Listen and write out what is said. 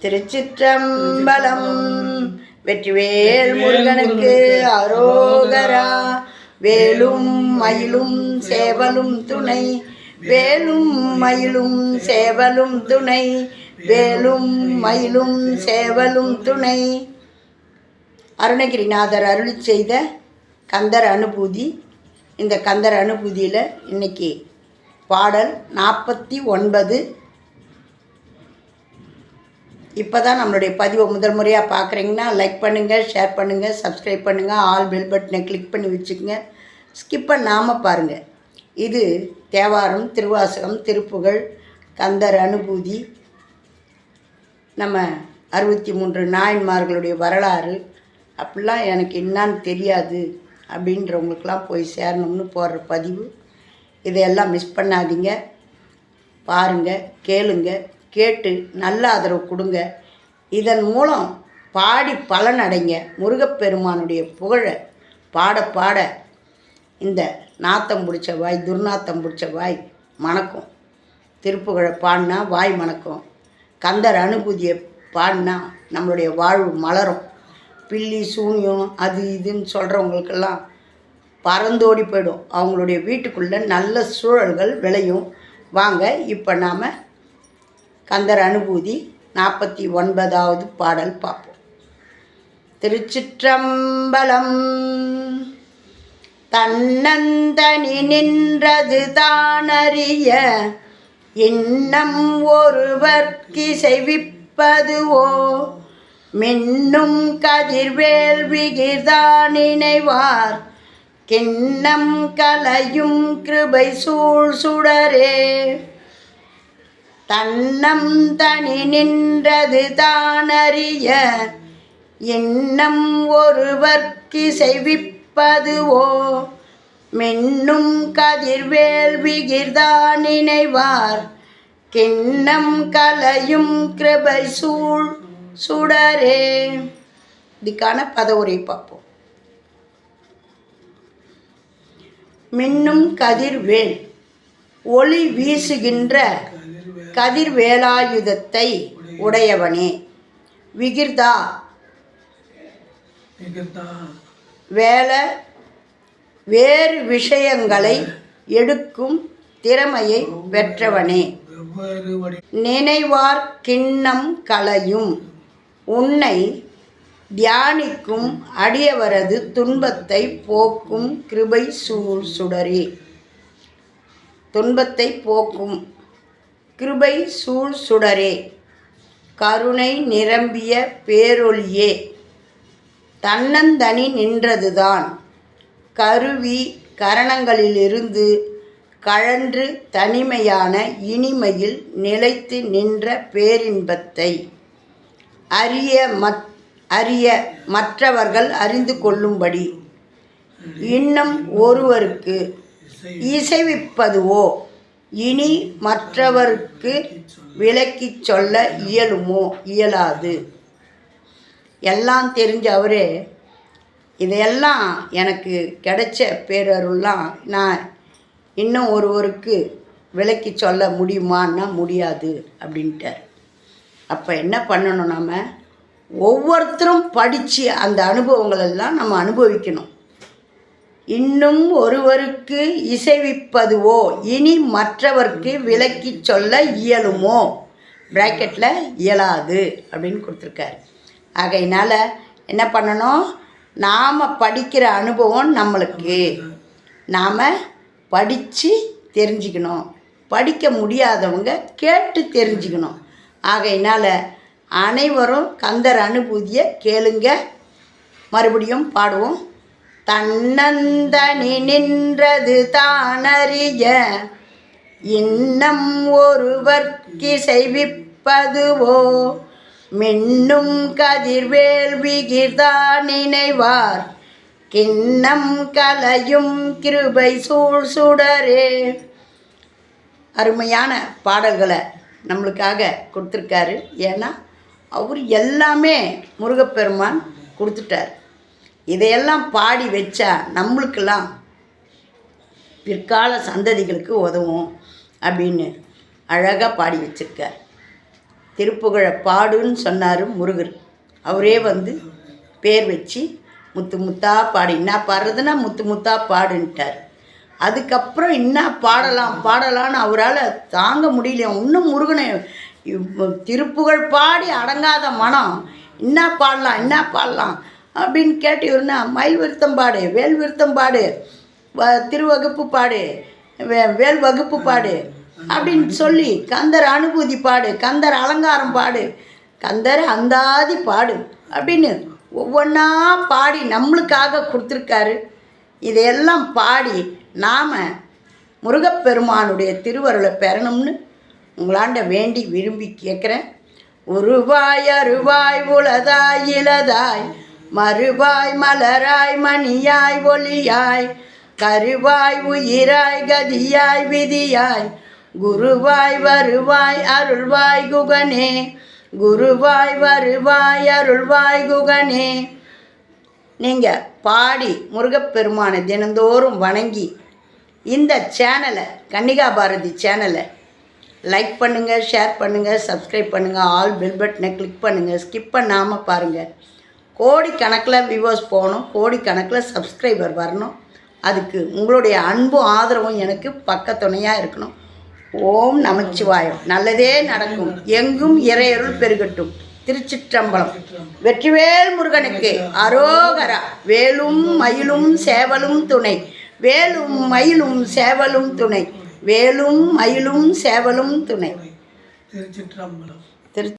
திருச்சிற்றம்பலம். வெற்றிவேல் முருகனுக்கு அரோகரா. வேலும் மயிலும் சேவலும் துணை. வேலும் மயிலும் சேவலும் துணை. வேலும் மயிலும் சேவலும் துணை. அருணகிரிநாதர் அருளி செய்த கந்தர் அனுபூதி. இந்த கந்தர் அனுபூதியில் இன்னைக்கு பாடல் நாற்பத்தி ஒன்பது. இப்போ தான் நம்மளுடைய பதிவை முதல் முறையாக பார்க்குறீங்கன்னா லைக் பண்ணுங்கள் ஷேர் பண்ணுங்கள் சப்ஸ்கிரைப் பண்ணுங்கள் ஆல் பெல் பட்டனை கிளிக் பண்ணி வச்சுக்கோங்க. ஸ்கிப் பண்ணாமல் பாருங்கள் இது தேவாரம் திருவாசகம் திருப்புகழ் கந்தர் அனுபூதி நம்ம அறுபத்தி மூன்று நாயன்மார்களுடைய வரலாறு. அப்படிலாம் எனக்கு என்னான்னு தெரியாது அப்படின்றவங்களுக்கெல்லாம் போய் சேரணும்னு போடுற பதிவு. இதையெல்லாம் மிஸ் பண்ணாதீங்க. பாருங்கள் கேளுங்கள் கேட்டு நல்ல ஆதரவு கொடுங்க. இதன் மூலம் பாடி பலனடைங்க முருகப்பெருமானுடைய புகழை பாட பாட இந்த நாத்தம் பிடிச்ச வாய் துர்நாத்தம் பிடிச்ச வாய் மணக்கும். திருப்புகழை பாடினா வாய் மணக்கும். கந்தர் அனுபூதியை பாடினா நம்மளுடைய வாழ்வு மலரும். பில்லி சூன்யம் அது இதுன்னு சொல்கிறவங்களுக்கெல்லாம் பறந்தோடி போயிடும். அவங்களுடைய வீட்டுக்குள்ளே நல்ல சூழல்கள் விளையும். வாங்க இப்போ நாம் கந்தர் அனுபூதி நாற்பத்தி ஒன்பதாவது பாடல் பார்ப்போம் திருச்சிற்றம்பலம் தன்னந்தனி நின்றது தானறிய இன்னம் ஒருவர்க்கிசைவிப்பதுவோ மின்னும் கதிர்வேல் விகிர்தான் நினைவார். கிண்ணம் கலையும் கிருபை சூழ் சுடரே. தன்னம் தனி நின்றது தானறிய எண்ணம் ஒருவர்க்கிசைவிப்பதுவோ? மின்னும் கதிர்வேல் விகிர்தான் நினைவார் கிண்ணம் கலையும் கிருபை சூழ் சுடரே. இதுக்கான பதவுரை பார்ப்போம். மின்னும் கதிர்வேல் ஒளி வீசுகின்ற கதிர்வேலாயுதத்தை உடையவனே. விகிர்தா. வேல வேறு விஷயங்களை எடுக்கும் திறமையை பெற்றவனே. நினைவார் கிண்ணம் கலையும் உன்னை தியானிக்கும் அடியவரது துன்பத்தை போக்கும் கிருபை சூழ் சுடரே. துன்பத்தை போக்கும் கிருபை சூழ் சுடரே. கருணை நிரம்பிய பேரொளியே. தன்னந்தனி நின்றதுதான். கருவி கரணங்களிலிருந்து கழன்று தனிமையான இனிமையில் நிலைத்து நின்ற பேரின்பத்தை. அறிய மத் அறிய மற்றவர்கள் அறிந்து கொள்ளும்படி. இன்னும் ஒருவருக்கு இசைவிப்பதுவோ? இனி மற்றவருக்கு விளக்கி சொல்ல இயலுமோ? இயலாது. எல்லாம் தெரிஞ்ச அவரே இதையெல்லாம் எனக்கு கிடைச்ச பேரருள்லாம் நான் இன்னும் ஒருவருக்கு விளக்கி சொல்ல முடியுமான்னா முடியாது அப்படின்ட்டார். அப்போ என்ன பண்ணணும் நம்ம ஒவ்வொருத்தரும் படித்து அந்த அனுபவங்களெல்லாம் நம்ம அனுபவிக்கணும். இன்னும் ஒருவருக்கு இசைவிப்பதுவோ இனி மற்றவர்க்கு விளக்கி சொல்ல இயலுமோ? ப்ராக்கெட்டில் இயலாது அப்படின்னு கொடுத்துருக்காரு. ஆகையினால் என்ன பண்ணணும்? நாம் படிக்கிற அனுபவம் நம்மளுக்கு. நாம் படித்து தெரிஞ்சுக்கணும். படிக்க முடியாதவங்க கேட்டு தெரிஞ்சுக்கணும். ஆகையினால் அனைவரும் கந்தர் அனுபூதியை கேளுங்க. மறுபடியும் பாடுவோம். தன்னந்தனி நின்றது தானறிய இன்னம் ஒருவர்க்கிசைவிப்பதுவோ மின்னும் கதிர்வேல் விகிர்தான் நினைவார். கிண்ணம் கலையும் கிருபை சூழ் சுடரே. அருமையான பாடல்களை நம்மளுக்காக கொடுத்துருக்காரு. ஏன்னா அவர் எல்லாமே முருகப்பெருமான் கொடுத்துட்டார். இதையெல்லாம் பாடி வச்சா நம்மளுக்கெல்லாம் பிற்கால சந்ததிகளுக்கு உதவும் அப்படின்னு அழகாக பாடி வச்சிருக்கார். திருப்புகழை பாடுன்னு சொன்னார் முருகர். அவரே வந்து பேர் வச்சு முத்து முத்தா பாடு என்ன பாடுறதுன்னா முத்து முத்தா பாடுன்ட்டார். அதுக்கப்புறம் என்ன பாடலாம் பாடலான்னு அவரால் தாங்க முடியல இன்னும் முருகனை திருப்புகழ் பாடி அடங்காத மனம் என்ன பாடலாம் என்ன பாடலாம் அப்படின்னு கேட்டு மயில் விருத்தம் பாடு வேல் விருத்தம் பாடு வ- திருவகுப்பு பாடு வே வேல் வகுப்பு பாடு அப்படின்னு சொல்லி கந்தர் அனுபூதி பாடு கந்தர் அலங்காரம் பாடு கந்தர் அந்தாதி பாடு அப்படின்னு ஒவ்வொன்றா பாடி நம்மளுக்காக கொடுத்துருக்காரு. இதையெல்லாம் பாடி நாம் முருகப்பெருமானுடைய திருவருளை பெறணும்னு உங்களாண்ட வேண்டி விரும்பி கேட்குறேன். உருவாய் அருவாய் உளதாய் இலதாய் மறுவாய் மலராய் மணியாய் ஒளியாய் கருவாய் உயிராய் கதியாய் விதியாய் குருவாய் வருவாய் அருள்வாய் குகனே குருவாய் வருவாய் அருள்வாய் குகனே. நீங்கள் பாடி முருகப்பெருமானை தினந்தோறும் வணங்கி இந்த சேனலை கன்னிகா பாரதி சேனலை லைக் பண்ணுங்கள் ஷேர் பண்ணுங்கள் சப்ஸ்கிரைப் பண்ணுங்கள் ஆல் பெல் பட்டனை கிளிக் பண்ணுங்கள் ஸ்கிப் பண்ணாமல் பாருங்கள் கோடிக்கணக்கில் வியூவர்ஸ் போகணும் கோடிக்கணக்கில் சப்ஸ்கிரைபர் வரணும். அதுக்கு உங்களுடைய அன்பும் ஆதரவும் எனக்கு பக்கத்துணையாக இருக்கணும். ஓம் நமச்சிவாயம். நல்லதே நடக்கும். எங்கும் இறையருள் பெருகட்டும். திருச்சிற்றம்பலம். வெற்றிவேல் முருகனுக்கு அரோகரா. வேலும் மயிலும் சேவலும் துணை. வேலும் மயிலும் சேவலும் துணை. வேலும் மயிலும் சேவலும் துணை. திருச்சிற்றம்பலம்.